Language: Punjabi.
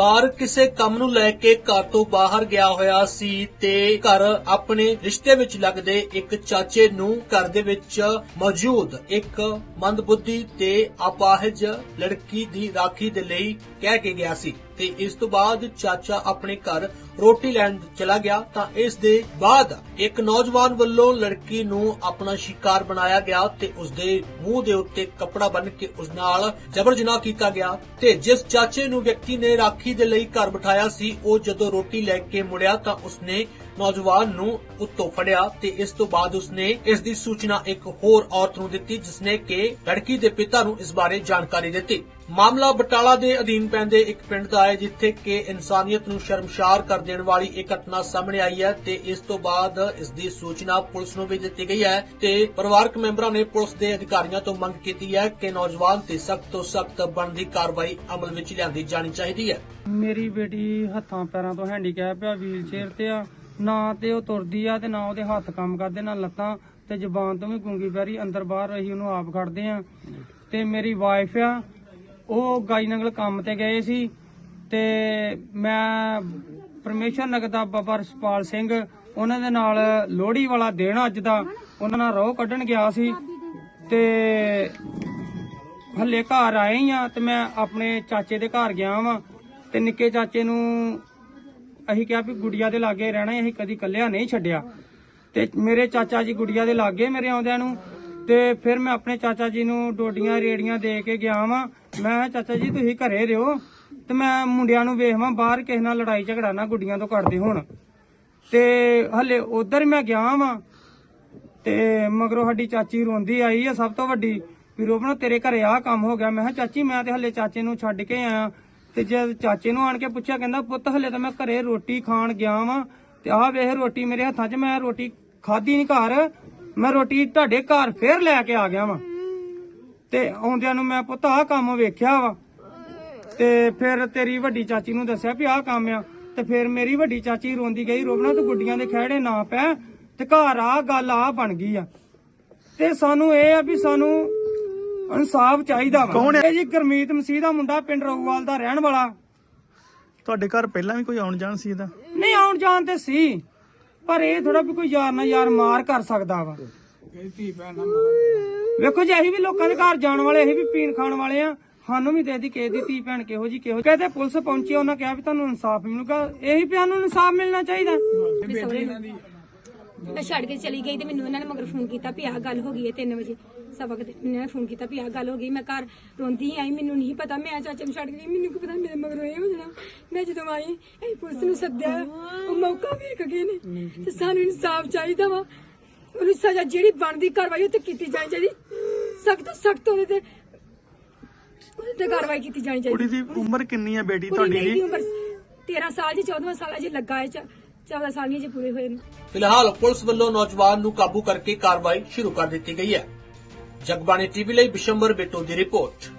ਪਰਿਵਾਰ ਕਿਸੇ ਕੰਮ ਨੂੰ ਲੈ ਕੇ ਘਰ ਤੋਂ ਬਾਹਰ ਗਿਆ ਹੋਇਆ ਸੀ ਤੇ ਘਰ ਆਪਣੇ ਰਿਸ਼ਤੇ ਵਿੱਚ ਲੱਗਦੇ ਇੱਕ ਚਾਚੇ ਨੂੰ ਘਰ ਦੇ ਵਿੱਚ ਮੌਜੂਦ ਇੱਕ ਮੰਦਬੁੱਧੀ ਤੇ ਅਪਾਹਜ ਲੜਕੀ ਦੀ ਰਾਖੀ ਦੇ ਲਈ ਕਹਿ ਕੇ ਗਿਆ ਸੀ। ਤੇ ਇਸ ਤੋਂ ਬਾਅਦ ਚਾਚਾ ਆਪਣੇ ਘਰ ਰੋਟੀ ਲੈਣ ਚਲਾ ਗਿਆ ਤਾਂ ਇਸ ਦੇ ਬਾਅਦ ਇੱਕ ਨੌਜਵਾਨ ਵੱਲੋਂ ਲੜਕੀ ਨੂੰ ਆਪਣਾ ਸ਼ਿਕਾਰ ਬਣਾਇਆ ਗਿਆ ਤੇ ਉਸ ਦੇ ਮੂੰਹ ਦੇ ਉੱਤੇ ਕੱਪੜਾ ਬੰਨ੍ਹ ਕੇ ਉਸ ਨਾਲ ਜਬਰ ਜਨਾਹ ਕੀਤਾ ਗਿਆ ਤੇ ਜਿਸ ਚਾਚੇ ਨੂੰ ਵਿਅਕਤੀ ਨੇ ਰਾਖੀ ਦੇ ਲਈ ਘਰ ਬਿਠਾਇਆ ਸੀ, ਉਹ ਜਦੋਂ ਰੋਟੀ ਲੈ ਕੇ ਮੁੜਿਆ ਤਾਂ ਉਸਨੇ ਨੌਜਵਾਨ ਨੂੰ ਉੱਤੋਂ ਫੜਿਆ ਤੇ ਇਸ ਤੋਂ ਬਾਅਦ ਉਸਨੇ ਇਸ ਦੀ ਸੂਚਨਾ ਇੱਕ ਹੋਰ ਔਰਤ ਨੂੰ ਦਿੱਤੀ, ਜਿਸਨੇ ਕਿ ਲੜਕੀ ਦੇ ਪਿਤਾ ਨੂੰ ਇਸ ਬਾਰੇ ਜਾਣਕਾਰੀ ਦਿੱਤੀ। ਮਾਮਲਾ ਬਟਾਲਾ ਦੇ ਅਧੀਨ ਪੈਂਦੇ ਇੱਕ ਪਿੰਡ ਦਾ ਹੈ, ਜਿੱਥੇ ਕਿ ਇਨਸਾਨੀਅਤ ਨੂੰ ਸ਼ਰਮਸ਼ਾਰ ਕਰ ਦੇਣ ਵਾਲੀ ਇਹ ਘਟਨਾ ਸਾਹਮਣੇ ਆਈ ਹੈ ਤੇ ਇਸ ਤੋਂ ਬਾਅਦ ਇਸ ਦੀ ਸੂਚਨਾ ਪੁਲਿਸ ਨੂੰ ਵੀ ਦਿੱਤੀ ਗਈ ਹੈ ਤੇ ਪਰਿਵਾਰਕ ਮੈਂਬਰਾਂ ਨੇ ਪੁਲਿਸ ਦੇ ਅਧਿਕਾਰੀਆਂ ਤੋਂ ਮੰਗ ਕੀਤੀ ਹੈ ਕਿ ਨੌਜਵਾਨ ਤੇ ਸਖਤ ਤੋਂ ਸਖਤ ਬਣਦੀ ਕਾਰਵਾਈ ਅਮਲ ਵਿੱਚ ਲਿਆਂਦੀ ਜਾਣੀ ਚਾਹੀਦੀ ਹੈ। ਮੇਰੀ ਬੇਟੀ ਹੱਥਾਂ ਪੈਰਾਂ ਤੋਂ ਹੈਂਡੀਕੈਪ ਆ ਵੀਲ ਚੇਅਰ ਤੇ ਆ। ਨਾ ਤੇ ਉਹ ਤੁਰਦੀ ਆ ਤੇ ਨਾ ਉਹਦੇ ਹੱਥ ਕੰਮ ਕਰਦੇ, ਨਾ ਲੱਤਾਂ ਤੇ ਜ਼ੁਬਾਨ ਤੋਂ ਵੀ ਗੁੰਗੀ ਪੈਰੀ, ਅੰਦਰ ਬਾਹਰ ਰਹੀ ਉਹਨੂੰ ਆਪ ਖੜਦੇ ਆ। ਤੇ ਮੇਰੀ ਵਾਈਫ ਆ ਉਹ ਗਾਈਨਗਲ ਕੰਮ ਤੇ ਗਏ ਸੀ ਤੇ ਮੈਂ ਪਰਮੇਸ਼ਰ ਨਗਰ ਦਾ ਬਾਬਾ ਰਸਪਾਲ ਸਿੰਘ, ਉਹਨਾਂ ਦੇ ਨਾਲ ਲੋਹੜੀ ਵਾਲਾ ਦਿਨ ਅੱਜ ਦਾ, ਉਹਨਾਂ ਨਾਲ ਰੋਹ ਕੱਢਣ ਗਿਆ ਸੀ ਤੇ ਹੱਲੇ ਘਰ ਆਏ ਹੀ ਆ ਤੇ ਮੈਂ ਆਪਣੇ ਚਾਚੇ ਦੇ ਘਰ ਗਿਆ ਵਾਂ ਤੇ ਨਿੱਕੇ ਚਾਚੇ ਨੂੰ ਅਸੀਂ ਕਿਹਾ ਵੀ ਗੁੜੀਆ ਦੇ ਲਾਗੇ ਰਹਿਣਾ ਅਸੀਂ ਕਦੀ ਕੱਲਿਆ ਨਹੀਂ ਛੱਡਿਆ। ਤੇ ਮੇਰੇ ਚਾਚਾ ਜੀ ਗੁੜੀਆ ਦੇ ਲਾਗੇ ਮੇਰੇ ਆਉਂਦਿਆਂ ਨੂੰ ਤੇ ਫਿਰ ਮੈਂ ਆਪਣੇ ਚਾਚਾ ਜੀ ਨੂੰ ਡੋਡੀਆਂ ਰੇੜੀਆਂ ਦੇ ਕੇ ਗਿਆ ਵਾਂ। ਮੈਂ ਕਿਹਾ, ਚਾਚਾ ਜੀ ਤੁਸੀਂ ਘਰੇ ਰਹੋ ਤੇ ਮੈਂ ਮੁੰਡਿਆਂ ਨੂੰ ਵੇਖਵਾਂ ਬਾਹਰ ਕਿਸੇ ਨਾਲ ਲੜਾਈ ਝਗੜਾ ਨਾ ਗੁੱਡੀਆਂ ਤੋਂ ਕਰਦੇ ਹੁਣ। ਤੇ ਹੱਲੇ ਉਧਰ ਮੈਂ ਗਿਆ ਵਾਂ ਤੇ ਮਗਰੋਂ ਸਾਡੀ ਚਾਚੀ ਰੋਂਦੀ ਆਈ ਆ ਸਭ ਤੋਂ ਵੱਡੀ ਵੀ ਰੋਬਣਾ ਤੇਰੇ ਘਰੇ ਆਹ ਕੰਮ ਹੋ ਗਿਆ। ਮੈਂ ਕਿਹਾ ਚਾਚੀ ਮੈਂ ਤੇ ਹਲੇ ਚਾਚੇ ਨੂੰ ਛੱਡ ਕੇ ਆਇਆ। ਤੇ ਜਦ ਚਾਚੇ ਨੂੰ ਆਣ ਕੇ ਪੁੱਛਿਆ ਕਹਿੰਦਾ ਪੁੱਤ ਹਲੇ ਤਾਂ ਮੈਂ ਘਰੇ ਰੋਟੀ ਖਾਣ ਗਿਆ ਵਾਂ ਤੇ ਆਹ ਵੇਖ ਰੋਟੀ ਮੇਰੇ ਹੱਥਾਂ 'ਚ ਮੈਂ ਰੋਟੀ ਖਾਧੀ ਨਹੀਂ ਘਰ। ਮੈਂ ਰੋਟੀ ਤੁਹਾਡੇ ਘਰ ਫੇਰ ਲੈ ਕੇ ਆ ਗਿਆ ਵਾਂ। ਤੇ ਆਉਂਦਿਆਂ ਨੂੰ ਮੈਂ ਪੁੱਤ ਆਹ ਕੰਮ ਵੇਖਿਆ ਵਾ। ਤੇ ਫਿਰ ਤੇਰੀ ਵੱਡੀ ਚਾਚੀ ਨੂੰ ਦੱਸਿਆ ਵੀ ਆਹ ਕੰਮ ਆ। ਤੇ ਫਿਰ ਮੇਰੀ ਵੱਡੀ ਚਾਚੀ ਰੋਂਦੀ ਗਈ ਰੋਬਣਾ ਤੂੰ ਗੁੱਡੀਆਂ ਦੇ ਖਹਿੜੇ ਨਾ ਪੈ ਤੇ ਘਰ ਆ ਗੱਲ ਆ ਬਣ ਗਈ ਆ। ਤੇ ਸਾਨੂੰ ਇਹ ਆ ਵੀ ਸਾਨੂੰ ਇਨਸਾਫ ਚਾਹੀਦਾ ਵਾ। ਕੌਣ ਹੈ? ਜੀ ਗਰਮੀਤ ਮਸੀਹ ਦਾ ਮੁੰਡਾ ਪਿੰਡ ਰੋਗਵਾਲ ਦਾ ਰਹਿਣ ਵਾਲਾ। ਤੁਹਾਡੇ ਘਰ ਪਹਿਲਾਂ ਵੀ ਕੋਈ ਆਉਣ ਜਾਣ ਸੀ ਇਹਦਾ? ਨਹੀਂ ਆਉਣ ਜਾਣ ਤੇ ਸੀ। ਪਰ ਇਹ ਥੋੜਾ ਵੀ ਕੋਈ ਯਾਰ ਨਾ ਯਾਰ ਮਾਰ ਕਰ ਸਕਦਾ ਵਾ। ਵੇਖੋ ਜੀ, ਅਸੀਂ ਵੀ ਲੋਕਾਂ ਦੇ ਘਰ ਜਾਣ ਵਾਲੇ, ਅਸੀਂ ਵੀ ਪੀਣ ਖਾਣ ਵਾਲੇ ਆ। ਸਾਨੂੰ ਵੀ ਦੇ ਦੀ ਕਿਸੇ ਦੀ ਧੀ ਭੈਣ ਕਿਹੋ ਜੀ ਕਿਹੋ ਕਹਿੰਦੇ ਪੁਲਿਸ ਪਹੁੰਚੀ, ਉਹਨਾਂ ਕਿਹਾ ਵੀ ਤੁਹਾਨੂੰ ਇਨਸਾਫ ਮਿਲੂਗਾ। ਇਹੀ ਵੀ ਸਾਨੂੰ ਇਨਸਾਫ ਮਿਲਣਾ ਚਾਹੀਦਾ। ਮੈਂ ਛੱਡ ਕੇ ਚਲੀ ਗਈ ਤੇ ਮੈਨੂੰ ਇਹਨਾਂ ਨੇ ਮਗਰ ਫੋਨ ਕੀਤਾ ਵੀ ਆਹ ਗੱਲ ਹੋ ਗਈ ਹੈ 3 ਵਜੇ। ਸਬਕ ਤੇ ਇਹਨਾਂ ਨੇ ਫੋਨ ਕੀਤਾ ਵੀ ਆਹ ਗੱਲ ਹੋ ਗਈ, ਮੈਂ ਘਰ ਰੋਂਦੀ ਆਈ, ਮੈਨੂੰ ਨਹੀਂ ਪਤਾ। ਮੈਂ ਚਾਚੇ ਨੂੰ ਛੱਡ ਕੇ ਗਈ, ਮੈਨੂੰ ਕੀ ਪਤਾ ਮੇਰੇ ਮਗਰ ਮੈਂ ਜਦੋਂ ਆਈ ਇਹ ਪੁਲਿਸ ਨੂੰ ਸੱਦਿਆ। ਉਹ ਮੌਕਾ ਵੇਖ ਗਏ ਨੇ ਤੇ ਸਾਨੂੰ ਇਨਸਾਫ ਚਾਹੀਦਾ ਵਾ। ਉਹਨੂੰ ਸਜ਼ਾ ਜਿਹੜੀ ਬਣਦੀ ਕਾਰਵਾਈ ਉਹ ਤੇ ਕੀਤੀ ਜਾਣੀ ਚਾਹੀਦੀ। ਸਖਤ ਸਖਤ ਉਹਦੇ ਤੇ ਉਹਦੇ ਤੇ ਕਾਰਵਾਈ ਕੀਤੀ ਜਾਣੀ ਚਾਹੀਦੀ। ਕੁੜੀ ਦੀ ਉਮਰ ਕਿੰਨੀ ਹੈ ਬੇਟੀ? ਕੁੜੀ ਤੁਹਾਡੀ ਦੀ ਦੀ ਉਮਰ 13 ਸਾਲ ਦੀ 14 ਸਾਲ ਅਜੇ ਲੱਗਾ ਹੈ। 14 ਸਾਲ ਜੇ ਪੂਰੇ ਹੋਏ ਨੇ। ਫਿਲਹਾਲ ਪੁਲਿਸ ਵੱਲੋਂ ਨੌਜਵਾਨ ਨੂੰ ਕਾਬੂ ਕਰਕੇ ਕਾਰਵਾਈ ਸ਼ੁਰੂ ਕਰ ਦਿੱਤੀ ਗਈ ਹੈ। ਜਗਬਾਣੀ ਟੀਵੀ ਲਈ ਬਿਸ਼ੰਬਰ ਬਿੱਟੂ ਦੀ ਰਿਪੋਰਟ।